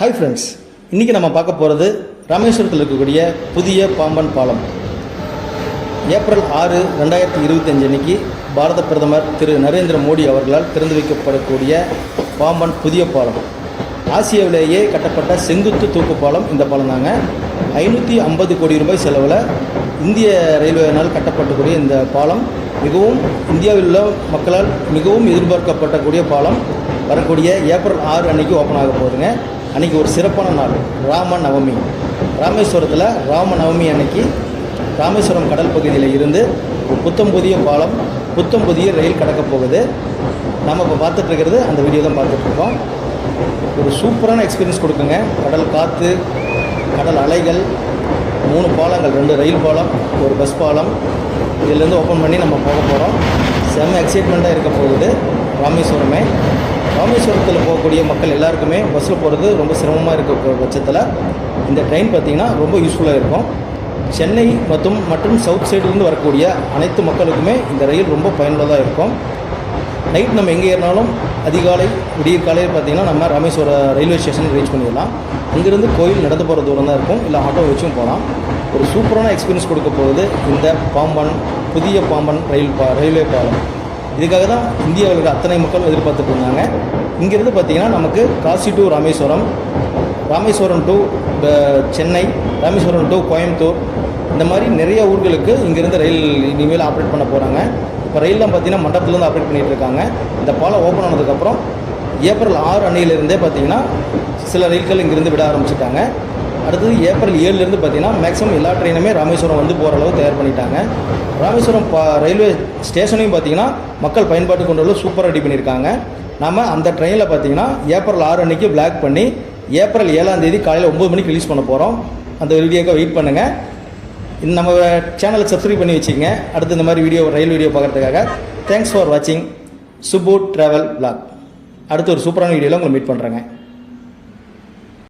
Hi friends இன்றைக்கி நம்ம பார்க்க போகிறது ராமேஸ்வரத்தில் இருக்கக்கூடிய புதிய பாம்பன் பாலம். ஏப்ரல் ஆறு ரெண்டாயிரத்தி இருபத்தஞ்சு அன்னைக்கு பாரத பிரதமர் திரு நரேந்திர மோடி அவர்களால் திறந்து வைக்கப்படக்கூடிய பாம்பன் புதிய பாலம். ஆசியாவிலேயே கட்டப்பட்ட செங்குத்து தூக்கு பாலம் இந்த பாலம் தாங்க. ஐநூற்றி ஐம்பது கோடி ரூபாய் செலவில் இந்திய ரயில்வேனால் கட்டப்பட்டக்கூடிய இந்த பாலம். மிகவும் இந்தியாவில் உள்ள மக்களால் மிகவும் எதிர்பார்க்கப்பட்டக்கூடிய பாலம். வரக்கூடிய ஏப்ரல் ஆறு அன்னைக்கு ஓப்பன் ஆக போகுதுங்க. அன்னைக்கு ஒரு சிறப்பான நாள் ராம நவமி ராமேஸ்வரத்தில் ராம நவமி அன்னைக்கு ராமேஸ்வரம் கடல் பகுதியில் இருந்து ஒரு புத்தம் புதிய பாலம் புத்தம் புதிய ரயில் கடக்க போகுது. நம்ம இப்போ பார்த்துட்ருக்கிறது அந்த வீடியோ தான் பார்த்துட்ருக்கோம் ஒரு சூப்பரான எக்ஸ்பீரியன்ஸ் கொடுக்குங்க. கடல் காற்று கடல் அலைகள் மூணு பாலங்கள் ரெண்டு ரயில் பாலம் ஒரு பஸ் பாலம். இதுலேருந்து ஓப்பன் பண்ணி நம்ம போக போகிறோம் செம்ம எக்ஸைட்மெண்ட்டாக இருக்க போகுது. ராமேஸ்வரமே. ராமேஸ்வரத்தில் போகக்கூடிய மக்கள் எல்லாருக்குமே பஸ்ஸில் போகிறது ரொம்ப சிரமமாக இருக்க பட்சத்தில் இந்த ட்ரெயின் பார்த்திங்கன்னா ரொம்ப யூஸ்ஃபுல்லாக இருக்கும். சென்னை மற்றும் மற்றும் சவுத் சைடுலேருந்து வரக்கூடிய அனைத்து மக்களுக்குமே இந்த ரயில் ரொம்ப பயனுள்ளதாக இருக்கும். நைட் நம்ம எங்கே ஏறினாலும் அதிகாலை விடிய காலையில் பார்த்தீங்கன்னா நம்ம ராமேஸ்வரம் ரயில்வே ஸ்டேஷன் ரீச் பண்ணிடலாம். அங்கேருந்து கோயில் நடந்து போகிற தூரம் தான் இருக்கும். இல்லை ஆட்டோ வச்சும் போகலாம் ஒரு சூப்பரான எக்ஸ்பீரியன்ஸ் கொடுக்க போகுது இந்த பாம்பன் புதிய பாம்பன் ரயில் பா ரயில்வே பாலம். இதுக்காக தான் இந்தியாவில் இருக்க அத்தனை மக்களும் எதிர்பார்த்துட்டு இருந்தாங்க. இங்கேருந்து பார்த்தீங்கன்னா நமக்கு Kashi to Rameswaram Rameswaram to Chennai Rameswaram to Coimbatore இந்த மாதிரி நிறைய ஊர்களுக்கு இங்கேருந்து ரயில் இனிமேல் ஆப்ரேட் பண்ண போகிறாங்க இப்போ ரயில்லாம் பார்த்தீங்கன்னா மண்டபத்துலேருந்து ஆப்ரேட் பண்ணிகிட்டு இருக்காங்க. இந்த பாலம் ஓப்பன் ஆனதுக்கப்புறம் ஏப்ரல் ஆறு அன்னையிலேருந்தே பார்த்தீங்கன்னா சில ரயில்கள் இங்கேருந்து விட ஆரம்பிச்சிட்டாங்க. அடுத்தது ஏப்ரல் ஏழுலேருந்து பார்த்தீங்கன்னா மேக்ஸிமம் எல்லா ட்ரெயினுமே ராமேஸ்வரம் வந்து போகிற அளவு தயார் பண்ணிட்டாங்க. ராமேஸ்வரம் பா ரயில்வே ஸ்டேஷனையும் பார்த்தீங்கன்னா மக்கள் பயன்பாட்டு கொண்டு அளவு சூப்பராக ரெடி பண்ணியிருக்காங்க நம்ம அந்த ட்ரெயினில் பார்த்தீங்கன்னா ஏப்ரல் ஆறு அன்னைக்கு பிளாக் பண்ணி ஏப்ரல் ஏழாம் தேதி காலையில் ஒம்பது மணிக்கு ரிலீஸ் பண்ண போகிறோம் அந்த வீடியோக்காக வெயிட் பண்ணுங்கள் இந்த நம்ம சேனலை சப்ஸ்கிரைப் பண்ணி வச்சுக்கோங்க. அடுத்து இந்த மாதிரி வீடியோ ரயில் வீடியோ பார்க்குறதுக்காக தேங்க்ஸ் ஃபார் வாட்சிங் சுபு ட்ராவல் பிளாக் அடுத்து ஒரு சூப்பரான வீடியோவில் உங்களை மீட் பண்ணுறேங்க